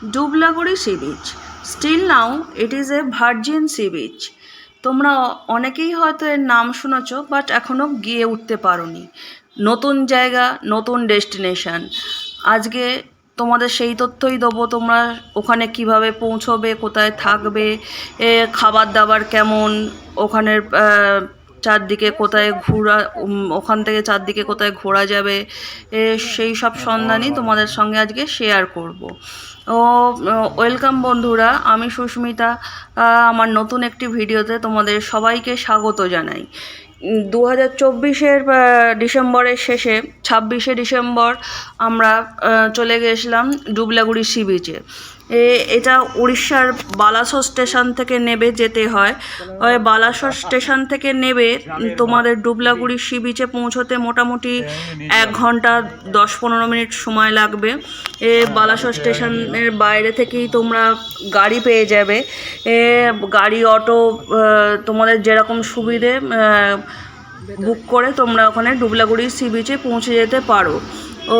Dublagadi sea beach. Still now it is a virgin sea beach. তোমরা অনেকেই হয়তো এর নাম শুনেছ বাট এখনও গিয়ে উঠতে পারোনি। নতুন জায়গা, নতুন ডেস্টিনেশন আজকে তোমাদের সেই তথ্যই দেবো, তোমরা ওখানে কীভাবে পৌঁছবে, কোথায় থাকবে, এ খাবার দাবার কেমন, ওখানের চারদিকে কোথায় ঘোরা ওখান থেকে চারদিকে কোথায় ঘোরা যাবে সেই সব সন্ধানই তোমাদের সঙ্গে আজকে শেয়ার করব। ও ওয়েলকাম বন্ধুরা, আমি সুস্মিতা আমার নতুন একটি ভিডিওতে তোমাদের সবাইকে স্বাগত জানাই। দু হাজার চব্বিশের ডিসেম্বরের শেষে, ছাব্বিশে ডিসেম্বর আমরা চলে গেছিলাম ডুবলাগুড়ি সি বিচে। এটা উড়িষ্যার বালাসোর স্টেশন থেকে নেবে যেতে হয়। বালাসোর স্টেশন থেকে নেবে তোমাদের ডুবলাগুড়ি সি বিচে পৌঁছতে মোটামুটি এক ঘণ্টা দশ পনেরো মিনিট সময় লাগবে। এ, বালাসোর স্টেশনের বাইরে থেকেই তোমরা গাড়ি পেয়ে যাবে। এ, গাড়ি, অটো তোমাদের যেরকম সুবিধে বুক করে তোমরা ওখানে ডুবলাগুড়ি সি বিচে পৌঁছে যেতে পারো। ও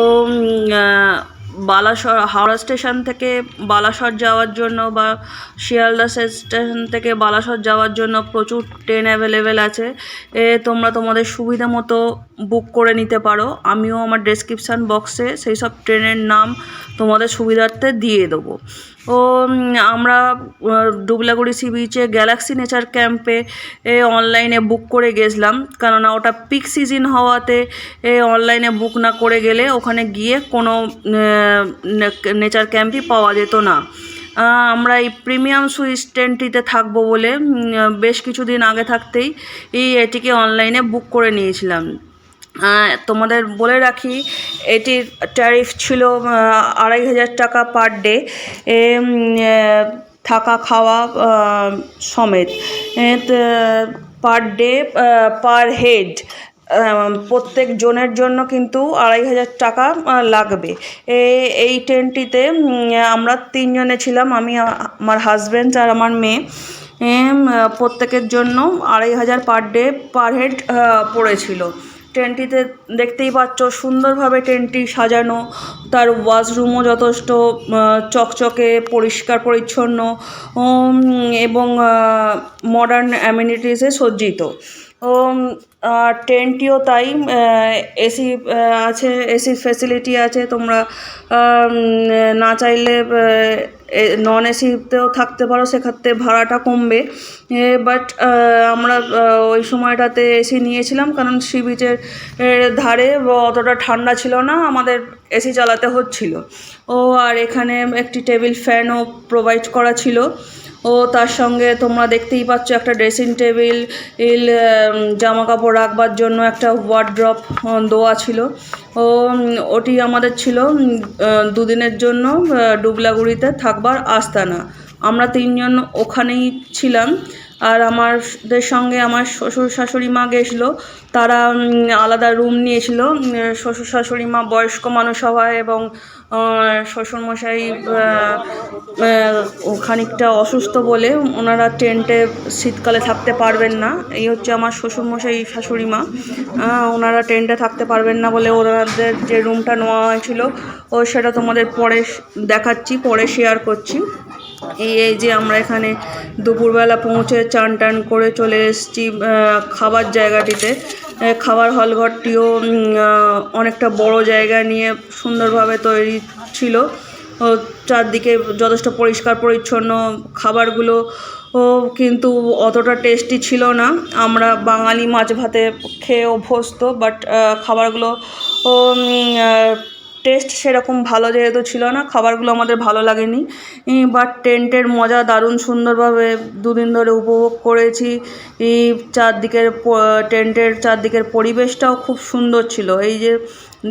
বালাসর, হাওড়া স্টেশন থেকে বালাসর যাওয়ার জন্য বা শিয়ালদা স্টেশন থেকে বালাসর যাওয়ার জন্য প্রচুর ট্রেন অ্যাভেলেবেল আছে। এ, তোমরা তোমাদের সুবিধা মতো বুক করে নিতে পারো। আমিও আমার ডেসক্রিপশান বক্সে সেই সব ট্রেনের নাম তোমাদের সুবিধার্থে দিয়ে দেবো। ও আমরা ডুবলাগুড়ি সি বিচে, গ্যালাক্সি নেচার ক্যাম্পে, এ, অনলাইনে বুক করে গেছিলাম। কেননা ওটা পিক সিজন হওয়াতে, এ, অনলাইনে বুক না করে গেলে ওখানে গিয়ে কোনো নেচার ক্যাম্পই পাওয়া যেত না। আমরা এই প্রিমিয়াম সুইস ট্রেনটিতে থাকব বলে বেশ কিছুদিন আগে থাকতেই এই এটিকে অনলাইনে বুক করে নিয়েছিলাম। তোমাদের বলে রাখি, এটির ট্যারিফ ছিল আড়াই হাজার টাকা পার ডে থাকা খাওয়া সমেত। পার ডে পার হেড প্রত্যেক জনের জন্য কিন্তু আড়াই হাজার টাকা লাগবে। এই ট্রেনটিতে আমরা তিনজনে ছিলাম, আমি আমার হাজব্যান্ড আর আমার মেয়ে। প্রত্যেকের জন্য আড়াই হাজার পার ডে পার হেড পড়েছিল। ট্রেনটিতে দেখতেই পাচ্ছ, সুন্দরভাবে ট্রেনটি সাজানো। তার ওয়াশরুমও যথেষ্ট চকচকে, পরিষ্কার, পরিচ্ছন্ন এবং মডার্ন অ্যামিনিটিসে সজ্জিত। ট্রেনটিও তাই এসি আছে এসির ফেসিলিটি আছে, তোমরা না চাইলে নন এসিতেও থাকতে পারো, সেক্ষেত্রে ভাড়াটা কমবে। বাট আমরা ওই সময়টাতে এসি নিয়েছিলাম, কারণ সি বিচের ধারে অতটা ঠান্ডা ছিল না, আমাদের এসি চালাতে হচ্ছিল। ও, আর এখানে একটি টেবিল ফ্যানও প্রোভাইড করা ছিল। ও তার সঙ্গে তোমরা দেখতেই পাচ্ছ একটা ড্রেসিং টেবিল ইল জামা কাপড় রাখবার জন্য একটা ওয়ার্ড্রপ দেওয়া ছিল। ও ওটি আমাদের ছিল দুদিনের জন্য ডুবলাগুড়িতে থাকবার আস্তানা। আমরা তিনজন ওখানেই ছিলাম। আর আমাদের সঙ্গে আমার শ্বশুর শাশুড়ি মা গেছিল, তারা আলাদা রুম নিয়েছিল। শ্বশুর শাশুড়ি মা বয়স্ক মানুষ হওয়ায় এবং শ্বশুরমশাই খানিকটা অসুস্থ বলে ওনারা টেন্টে শীতকালে থাকতে পারবেন না। এই হচ্ছে আমার শ্বশুরমশাই শাশুড়ি মা। ওনারা টেন্টে থাকতে পারবেন না বলে ওনাদের যে রুমটা নেওয়া হয়েছিল, ও সেটা তোমাদের পরে দেখাচ্ছি, পরে শেয়ার করছি। এই যে আমরা এখানে দুপুরবেলা পৌঁছে চান টান করে চলে এসেছি খাবার জায়গাটিতে। খাবার হলঘরটিও উম, আহ, অনেকটা বড় জায়গা নিয়ে সুন্দরভাবে তৈরি ছিল। চারদিকে যথেষ্ট পরিষ্কার পরিচ্ছন্ন খাবারগুলো ও কিন্তু অতটা টেস্টি ছিল না। আমরা বাঙালি মাছ ভাতে খেয়ে অভ্যস্ত বাট খাবারগুলো ও টেস্ট সেরকম ভালো যেহেতু ছিল না, খাবারগুলো আমাদের ভালো লাগেনি। বাট টেন্টের মজা দারুণ সুন্দরভাবে দুদিন ধরে উপভোগ করেছি। চারদিকের টেন্টের চারদিকের পরিবেশটাও খুব সুন্দর ছিল। এই যে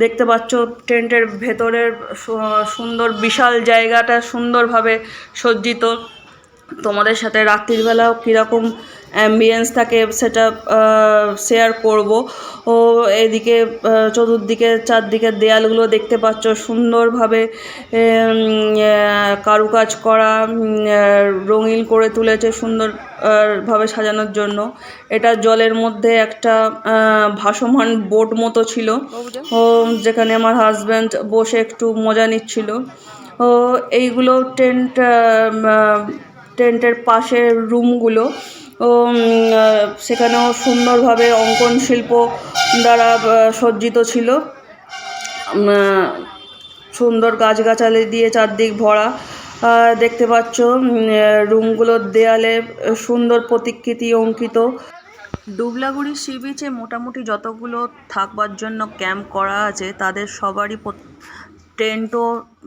দেখতে পাচ্ছ টেন্টের ভেতরের সুন্দর বিশাল জায়গাটা সুন্দরভাবে সজ্জিত। তোমাদের সাথে রাত্রিবেলাও কীরকম অ্যাম্বিয়েন্স থাকে সেটা শেয়ার করব। ও এদিকে চতুর্দিকে চারদিকে দেয়ালগুলো দেখতে পাচ্ছ সুন্দরভাবে কারুকাজ করা রঙিন করে তুলেছে সুন্দর ভাবে সাজানোর জন্য। এটা জলের মধ্যে একটা ভাসমান বোট মতো ছিল। ও যেখানে আমার হাজব্যান্ড বসে একটু মজা নিচ্ছিল। ও এইগুলো টেন্ট টেন্টের পাশের রুমগুলো সেখানেও সুন্দরভাবে অঙ্কন শিল্প দ্বারা সজ্জিত ছিল। সুন্দর গাছগাছালি দিয়ে চারদিক ভরা। দেখতে পাচ্ছ রুমগুলোর দেয়ালে সুন্দর প্রতিকৃতি অঙ্কিত। ডুবলাগুড়ি সি বিচে মোটামুটি যতগুলো থাকবার জন্য ক্যাম্প করা আছে, তাদের সবারই টেন্টও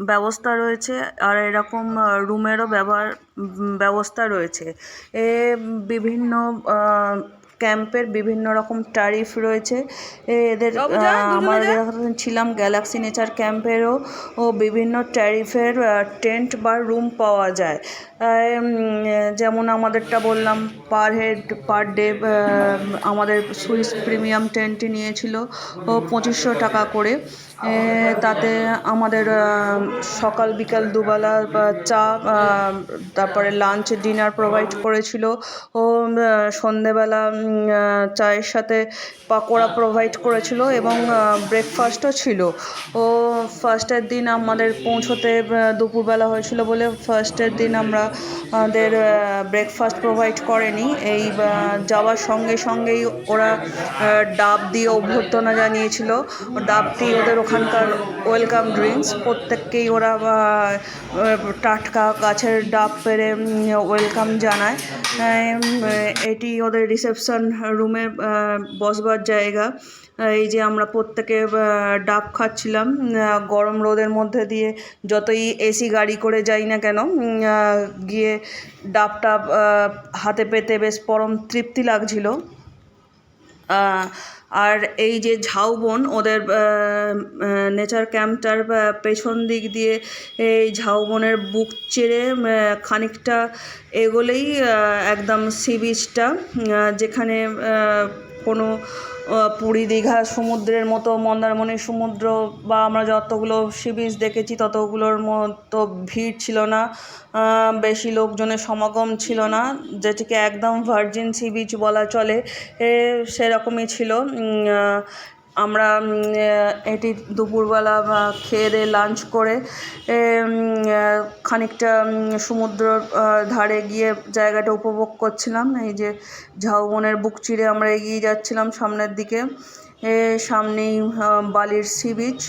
ব্যবস্থা রয়েছে আর এরকম রুমেরও ব্যবহার ব্যবস্থা রয়েছে। এ বিভিন্ন ক্যাম্পের বিভিন্ন রকম ট্যারিফ রয়েছে। এদের আমরা যখন ছিলাম গ্যালাক্সি নেচার ক্যাম্পেরও ও বিভিন্ন ট্যারিফের টেন্ট বা রুম পাওয়া যায়। যেমন আমাদেরটা বললাম পার হেড পার ডে আমাদের সুইস প্রিমিয়াম টেন্টটি নিয়েছিল ও পঁচিশশো টাকা করে। তাতে আমাদের সকাল, বিকাল দুবেলা চা তারপরে লাঞ্চ ডিনার প্রোভাইড করেছিল। ও সন্ধেবেলা চায়ের সাথে পাকোড়া প্রোভাইড করেছিল এবং ব্রেকফাস্টও ছিল। ও ফার্স্টের দিন আমাদের পৌঁছোতে দুপুরবেলা হয়েছিল বলে ফার্স্টের দিন আমরা আমাদের ব্রেকফাস্ট প্রোভাইড করেনি। এই যাওয়ার সঙ্গে সঙ্গেই ওরা ডাব দিয়ে অভ্যর্থনা জানিয়েছিল। ডাবটি ওদের ওখানকার ওয়েলকাম ড্রিঙ্কস প্রত্যেককেই ওরা টাটকা গাছের ডাব পেরে ওয়েলকাম জানায়। এটি ওদের রিসেপশন রুমে বসবার জায়গা। এই যে আমরা প্রত্যেকে ডাব খাচ্ছিলাম গরম রোদের মধ্যে দিয়ে যতই এসি গাড়ি করে যাই না কেন গিয়ে ডাব টাব হাতে পেতে বেশ পরম তৃপ্তি লাগছিল। আর এই যে ঝাউবন ওদের নেচার ক্যাম্পটার পেছন দিক দিয়ে এই ঝাউবনের বুক চেড়ে খানিকটা এগোলেই একদম সি বিচটা যেখানে কোনো পুরী দীঘা সমুদ্রের মতো, মন্দারমণি সমুদ্র বা আমরা যতগুলো সি বিচ দেখেছি ততগুলোর মতো ভিড় ছিল না। বেশি লোকজনের সমাগম ছিল না, যেটিকে একদম ভার্জিন সি বিচ বলা চলে। সেরকমই ছিল। আমরা এটি দুপুরবেলা খেয়ে দিয়ে লাঞ্চ করে খানিকটা সমুদ্রর সমুদ্র ধারে গিয়ে জায়গাটা উপভোগ করছিলাম। এই যে ঝাউবনের বুক চিরে আমরা এগিয়ে যাচ্ছিলাম সামনের দিকে। সামনেই বালির সি বিচ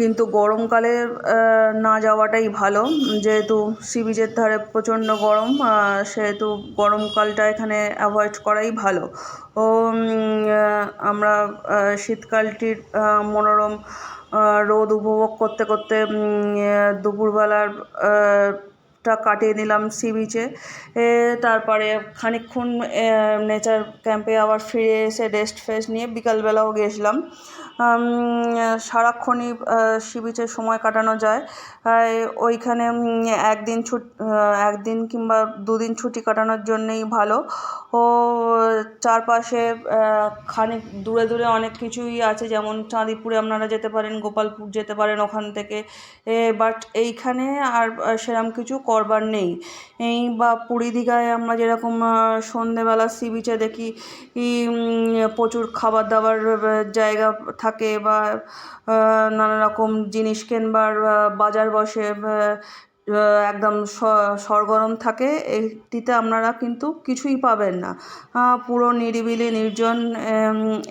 কিন্তু গরমকালে না যাওয়াটাই ভালো। যেহেতু সি বিচের ধারে প্রচণ্ড গরম সেহেতু গরমকালটা এখানে অ্যাভয়েড করাই ভালো। ও আমরা শীতকালটির মনোরম রোদ উপভোগ করতে করতে দুপুরবেলার টা কাটিয়ে নিলাম সি বিচে তারপরে খানিকক্ষণ নেচার ক্যাম্পে আবার ফিরে এসে রেস্ট ফেস্ট নিয়ে বিকালবেলাও গেছিলাম। সারাক্ষণই সি বিচে সময় কাটানো যায়। ওইখানে একদিন ছুট একদিন কিংবা দুদিন ছুটি কাটানোর জন্যেই ভালো। ও, চারপাশে খানিক দূরে দূরে অনেক কিছুই আছে, যেমন চাঁদিপুরে আপনারা যেতে পারেন, গোপালপুর যেতে পারেন ওখান থেকে। বাট এইখানে আর সেরম কিছু করবার নেই। এই বা পুরী দীঘায় আমরা যেরকম সন্ধেবেলা সি বিচে দেখি প্রচুর খাবার দাবার জায়গা থাকে বা নানা রকম জিনিস কেনবার বাজার বসে একদম সরগরম থাকে। এটিতে আপনারা কিন্তু কিছুই পাবেন না। পুরো নিরিবিলি নির্জন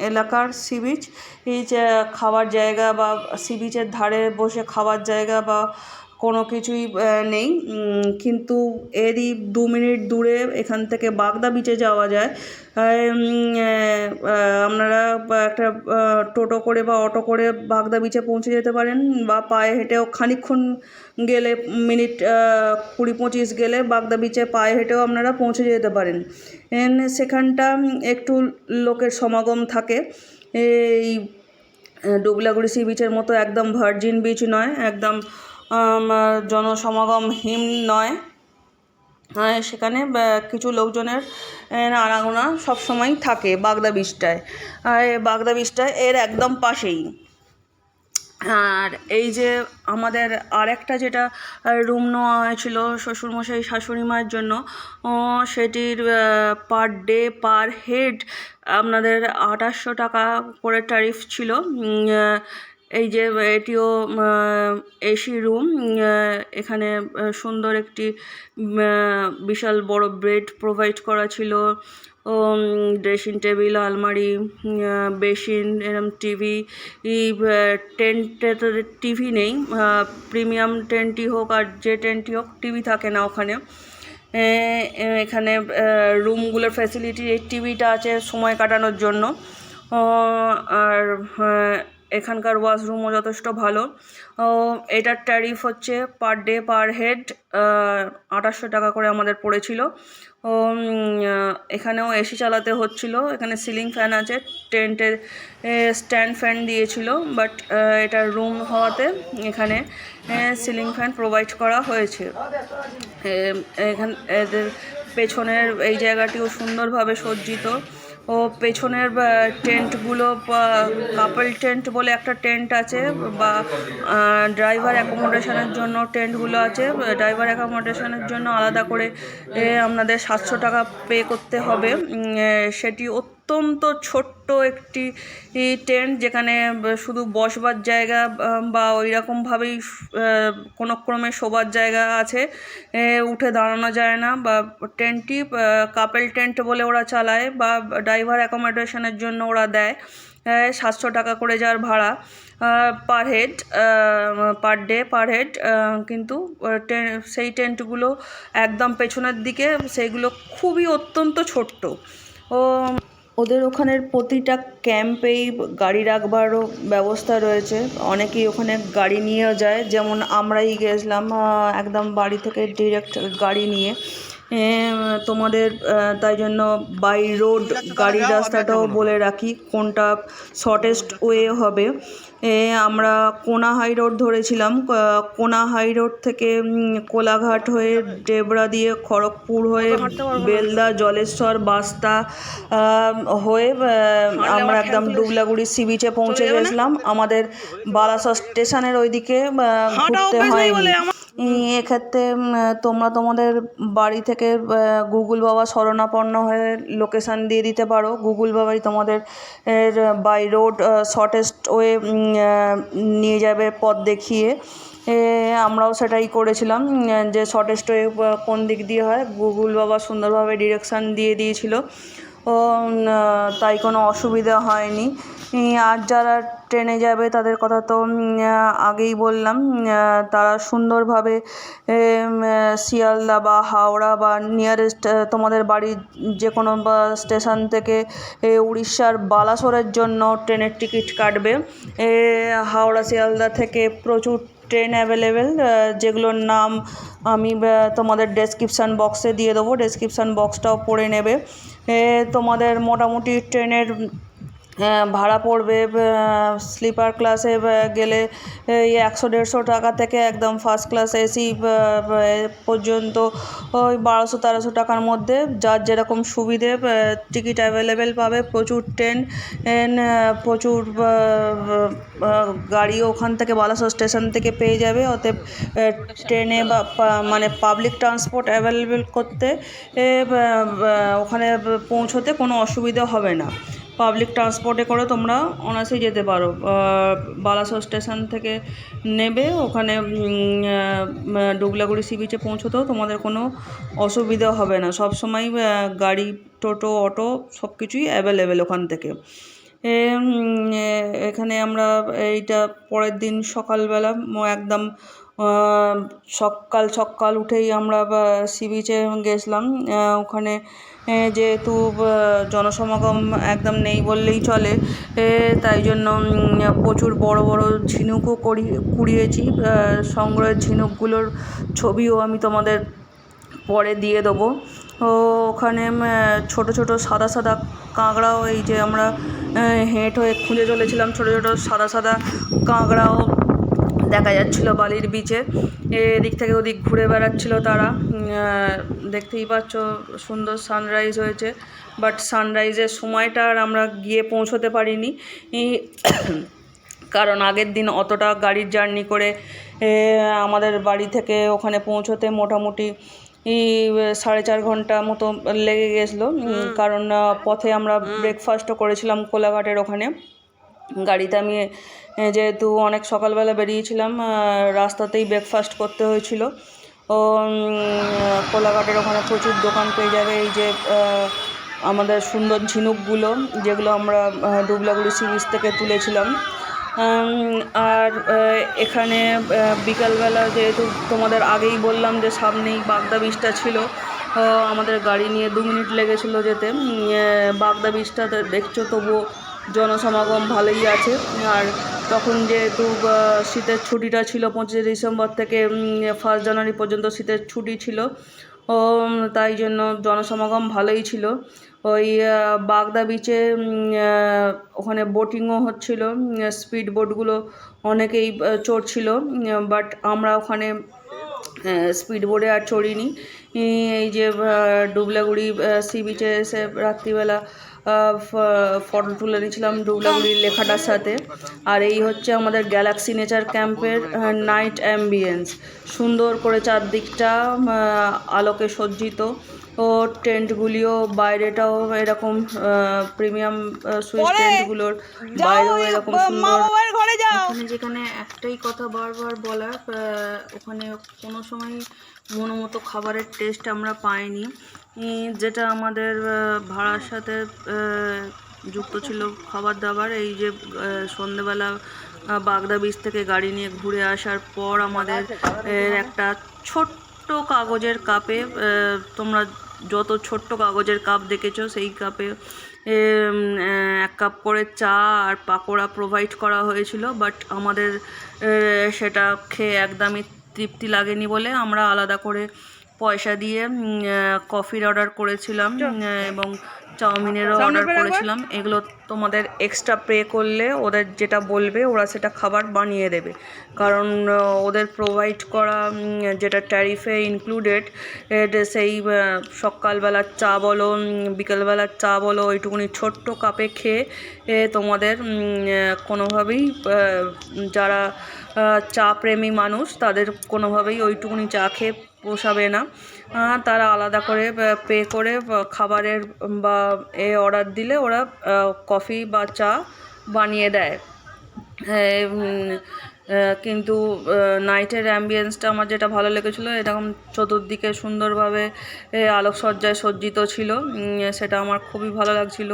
এলাকার সি বিচ খাওয়ার জায়গা বা সি বিচের ধারে বসে খাওয়ার জায়গা বা কোনো কিছুই নেই। কিন্তু এরই দু মিনিট দূরে এখান থেকে বাগদা বিচে যাওয়া যায়। আপনারা একটা টোটো করে বা অটো করে বাগদা বিচে পৌঁছে যেতে পারেন বা পায়ে হেঁটেও খানিকক্ষণ গেলে, মিনিট কুড়ি পঁচিশ গেলে বাগদা বিচে পায়ে হেঁটেও আপনারা পৌঁছে যেতে পারেন। সেখানটা একটু লোকের সমাগম থাকে। এই ডুবলাগুড়ি সি বিচের মতো একদম ভার্জিন বিচ নয়, একদম জনসমাগমহীন নয়। হ্যাঁ সেখানে কিছু লোকজনের আনাগোনা সবসময়ই থাকে বাগদা বিচটায়। আর বাগদা বিচটায় এর একদম পাশেই। আর এই যে আমাদের আরেকটা যেটা রুম নেওয়া হয়েছিল শ্বশুরমশাই, শাশুড়ি মায়ের জন্য সেটির পার ডে, পার হেড, আপনাদের আঠাশশো টাকা করে ট্যারিফ ছিল। এই যে এটিও এসি রুম এখানে সুন্দর একটি বিশাল বড় বেড প্রোভাইড করা ছিল। ড্রেসিং টেবিল আলমারি বেসিন, এরম টিভি টেন্টে তো টিভি নেই প্রিমিয়াম টেন্টই হোক আর যে টেন্টই হোক টিভি থাকে না ওখানে। এখানে রুমগুলোর ফ্যাসিলিটি এই টিভিটা আছে সময় কাটানোর জন্য। আর এখানকার ওয়াশরুমও যথেষ্ট ভালো। এটার ট্যারিফ হচ্ছে পার ডে পার হেড আঠাশশো টাকা করে আমাদের পড়েছিল। এখানেও এসি চালাতে হচ্ছিল। এখানে সিলিং ফ্যান আছে টেন্টের স্ট্যান্ড ফ্যান দিয়েছিল বাট এটার রুম হওয়াতে এখানে সিলিং ফ্যান প্রোভাইড করা হয়েছে। এখান, এদের পেছনের এই জায়গাটিও সুন্দরভাবে সজ্জিত। ও পেছনের টেন্টগুলো কাপল টেন্ট বলে একটা টেন্ট আছে বা ড্রাইভার অ্যাকোমোডেশনের জন্য টেন্টগুলো আছে। ড্রাইভার অ্যাকোমোডেশনের জন্য আলাদা করে আপনাদের সাতশো টাকা পে করতে হবে। সেটি অত্যন্ত ছোট্ট একটি টেন্ট যেখানে শুধু বসবার জায়গা বা ওই রকমভাবেই কোনো ক্রমে শোবার জায়গা আছে। উঠে দাঁড়ানো যায় না, বা টেন্টটি কাপেল টেন্ট বলে ওরা চালায়, বা ড্রাইভার অ্যাকোমোডেশনের জন্য ওরা দেয়। সাতশো টাকা করে যার ভাড়া per head per day per head কিন্তু সেই টেন্টগুলো একদম পেছনের দিকে, সেইগুলো খুবই অত্যন্ত ছোট্ট। ও ওদের ওখানের প্রতিটা ক্যাম্পেই গাড়ি রাখবারও ব্যবস্থা রয়েছে। অনেকেই ওখানে গাড়ি নিয়েও যায়। যেমন আমরাই গেছিলাম একদম বাড়ি থেকে ডিরেক্ট গাড়ি নিয়ে। তোমাদের তাই জন্য বাই রোড গাড়ির রাস্তাটাও বলে রাখি কোনটা শর্টেস্ট ওয়ে হবে। এ আমরা কোনা হাই রোড ধরেছিলাম কোনা হাই রোড থেকে কোলাঘাট হয়ে ডেবরা দিয়ে খড়গপুর হয়ে বেলদা জলেশ্বর বাস্তা হয়ে আমরা একদম দুবলাগুড়ি সি বিচে পৌঁছে গেছিলাম। আমাদের বারাসত স্টেশনের ওইদিকে ঘুরতে হয়নি। উম, এক্ষেত্রে তোমরা তোমাদের বাড়ি থেকে গুগল বাবা শরণাপন্ন হয়ে লোকেশান দিয়ে দিতে পারো। গুগল বাবাই তোমাদের এর বাই রোড শর্টেস্ট ওয়ে নিয়ে যাবে পথ দেখিয়ে। আমরাও সেটাই করেছিলাম যে শর্টেস্ট ওয়ে কোন দিক দিয়ে হয়। গুগল বাবা সুন্দরভাবে ডিরেকশান দিয়ে দিয়েছিল। ও তাই কোনো অসুবিধা হয়নি। আর যারা ট্রেনে যাবে তাদের কথা তো আগেই বললাম তারা সুন্দরভাবে শিয়ালদা বা হাওড়া বা নিয়ারেস্ট তোমাদের বাড়ির যে কোনো বা স্টেশন থেকে উড়িষ্যার বালাসোরের জন্য ট্রেনের টিকিট কাটবে। হাওড়া, শিয়ালদা থেকে প্রচুর ট্রেন অ্যাভেলেবেল যেগুলোর নাম আমি তোমাদের ডেসক্রিপশান বক্সে দিয়ে দেবো। ডেসক্রিপশান বক্সটাও পড়ে নেবে। তোমাদের মোটামুটি ট্রেনের ভাড়া পড়বে স্লিপার ক্লাসে গেলে একশো, দেড়শো টাকা থেকে একদম ফার্স্ট ক্লাস এসি পর্যন্ত, ওই বারোশো, তেরোশো টাকার মধ্যে, যার যেরকম সুবিধে টিকিট অ্যাভেলেবেল পাবে, প্রচুর ট্রেন প্রচুর গাড়িও ওখান থেকে বালাসোর স্টেশন থেকে পেয়ে যাবে, অতএব ট্রেনে বা মানে পাবলিক ট্রান্সপোর্ট অ্যাভেলেবেল করতে ওখানে পৌঁছোতে কোনো অসুবিধা হবে না। পাবলিক ট্রান্সপোর্টে করে তোমরা অনায়াসেই যেতে পারো। বালাসোর স্টেশন থেকে নেবে, ওখানে ডুবলাগুড়ি সি বিচে পৌঁছতেও তোমাদের কোনো অসুবিধা হবে না। সব সময় গাড়ি, টোটো, অটো সব কিছুই অ্যাভেলেবেল ওখান থেকে। এখানে আমরা এইটা পরের দিন সকালবেলা একদম সকাল সকাল উঠেই আমরা সি বিচে গেছিলাম। ওখানে যেহেতু জনসমাগম একদম নেই বললেই চলে তাই জন্য প্রচুর বড় বড় ঝিনুকও করি, কুড়িয়েছি। সংগ্রহের ঝিনুকগুলোর ছবিও আমি তোমাদের পরে দিয়ে দেবো। ও, ওখানে ছোট ছোট সাদা সাদা কাঁকড়াও এই যে আমরা হেঁট হয়ে খুঁজে চলেছিলাম। ছোট ছোট সাদা সাদা কাঁকড়াও দেখা যাচ্ছিল বালির বিচে এদিক থেকে ওদিক ঘুরে বেড়াচ্ছিল তারা। দেখতেই পাচ্ছ সুন্দর সানরাইজ হয়েছে। বাট সানরাইজের সময়টা আর আমরা গিয়ে পৌঁছোতে পারিনি। কারণ আগের দিন অতটা গাড়ির জার্নি করে আমাদের বাড়ি থেকে ওখানে পৌঁছোতে মোটামুটি সাড়ে চার ঘণ্টা মতো লেগে গেছিল। কারণ পথে আমরা ব্রেকফাস্টও করেছিলাম কোলাঘাটের ওখানে। গাড়িতে আমি যেহেতু অনেক সকালবেলা বেরিয়েছিলাম রাস্তাতেই ব্রেকফাস্ট করতে হয়েছিল। ও কোলাঘাটের ওখানে প্রচুর দোকান পেয়ে যাবে। এই যে আমাদের সুন্দর ঝিনুকগুলো, যেগুলো আমরা ডুবলাগুড়ি সি বিচ থেকে তুলেছিলাম। আর এখানে বিকালবেলা যেহেতু তোমাদের আগেই বললাম যে সামনেই বাগদা বীজটা ছিল আমাদের গাড়ি নিয়ে দু মিনিট লেগেছিলো যেতে। বাগদা বীজটা দেখছ তবুও জনসমাগম ভালোই আছে। আর তখন যেহেতু শীতের ছুটিটা ছিল পঁচিশে ডিসেম্বর থেকে ফার্স্ট জানুয়ারি পর্যন্ত শীতের ছুটি ছিল। ও তাই জন্য জনসমাগম ভালোই ছিল। ওই বাগদা বিচে ওখানে বোটিংও হচ্ছিল। স্পিড বোটগুলো অনেকেই চড়ছিল। বাট আমরা ওখানে স্পিড বোর্ডে আর চড়িনি। এই যে ডুবলাগুড়ি সি বিচে এসে রাত্রিবেলা ফটো তুলে নিয়েছিলাম ডুবলাগুড়ির লেখাটার সাথে। আর এই হচ্ছে আমাদের গ্যালাক্সি নেচার ক্যাম্পের নাইট অ্যাম্বিয়েন্স সুন্দর করে চারদিকটা আলোকে সজ্জিত। ও টেন্টগুলিও বাইরেটাও এরকম প্রিমিয়াম সুইচ টেন্টগুলোর বাইরেও এরকম সুন্দর এখানে যেখানে একটাই কথা বারবার বলার ওখানে কোনো সময় মনোমতো খাবারের টেস্ট আমরা পাইনি। যেটা আমাদের ভাড়ার সাথে যুক্ত ছিল খাবার দাবার, এই যে সন্ধেবেলা বাগদা বীচ থেকে গাড়ি নিয়ে ঘুরে আসার পর আমাদের একটা ছোট্ট কাগজের কাপে তোমরা যত ছোট্ট কাগজের কাপ দেখেছ, সেই কাপে এক কাপ করে চা আর পাকোড়া প্রোভাইড করা হয়েছিল বাট আমাদের সেটা খেয়ে একদমই তৃপ্তি লাগেনি বলে আমরা আলাদা করে পয়সা দিয়ে কফির অর্ডার করেছিলাম এবং চাউমিনেরও অর্ডার করেছিলাম। এগুলো তোমাদের এক্সট্রা পে করলে ওদের যেটা বলবে ওরা সেটা খাবার বানিয়ে দেবে। কারণ ওদের প্রোভাইড করা যেটা ট্যারিফে ইনক্লুডেড সেই সকালবেলার চা বলো বিকেলবেলার চা বলো ওইটুকুনি ছোট্ট কাপে খেয়ে এ, তোমাদের কোনোভাবেই যারা চা প্রেমী মানুষ তাদের কোনোভাবেই ওইটুকুনি চা খেয়ে পোষাবে না। তারা আলাদা করে পে করে খাবারের বা এ অর্ডার দিলে ওরা কফি বা চা বানিয়ে দেয়। কিন্তু নাইটের অ্যাম্বিয়েন্সটা আমার যেটা ভালো লেগেছিলো, এরকম চতুর্দিকে সুন্দরভাবে আলোকসজ্জায় সজ্জিত ছিল সেটা আমার খুবই ভালো লাগছিল।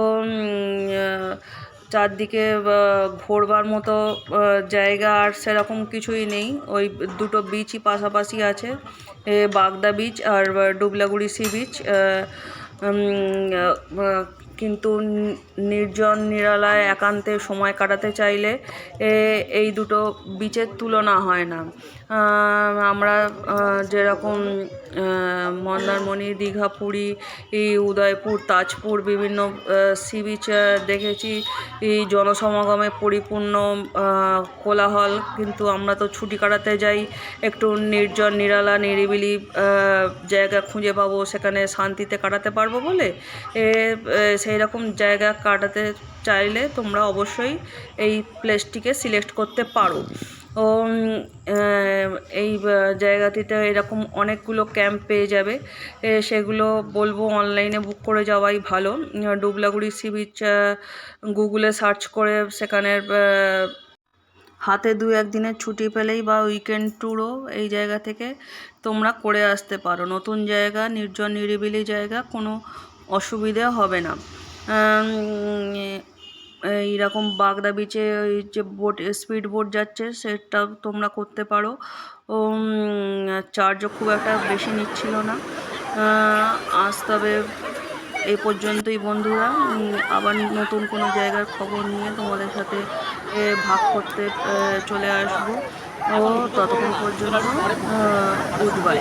ও চারদিকে ঘোরবার মতো জায়গা আর সেরকম কিছুই নেই। ওই দুটো বিচই পাশাপাশি আছে। এ, বাগদা বিচ আর ডুবলাগুড়ি সি বিচ কিন্তু নির্জন নিরালায় একান্তে সময় কাটাতে চাইলে এই দুটো বিচের তুলনা হয় না। আমরা যেরকম মন্দারমণি দীঘা পুরী উদয়পুর, তাজপুর, বিভিন্ন সি বিচ দেখেছি। এই জনসমাগমে পরিপূর্ণ কোলাহল, কিন্তু আমরা তো ছুটি কাটাতে যাই। একটু নির্জন, নিরালা, নিরিবিলি জায়গা খুঁজে পাবো, সেখানে শান্তিতে কাটাতে পারব বলে। এ সেই রকম জায়গা কাটাতে চাইলে তোমরা অবশ্যই এই প্লেসটিকে সিলেক্ট করতে পারো। ও এই জায়গাটিতে এরকম অনেকগুলো ক্যাম্প পেয়ে যাবে। সেগুলো বলব অনলাইনে বুক করে যাওয়াই ভালো। ডুবলাগুড়ি সি বিচ গুগলে সার্চ করে সেখানের হাতে দু একদিনের ছুটি পেলেই বা উইকেন্ড ট্যুরও এই জায়গা থেকে তোমরা করে আসতে পারো। নতুন জায়গা, নির্জন নিরিবিলি জায়গা কোনো অসুবিধে হবে না। এইরকম বাগদা বিচে ওই যে বোট স্পিড বোট যাচ্ছে, সেটা তোমরা করতে পারো। ও চার্জও খুব একটা বেশি নিচ্ছিল না। আজ তবে এই পর্যন্তই বন্ধুরা। আবার নতুন কোনো জায়গার খবর নিয়ে তোমাদের সাথে ভাগ করতে চলে আসব। ও, ততক্ষণ পর্যন্ত গুড বাই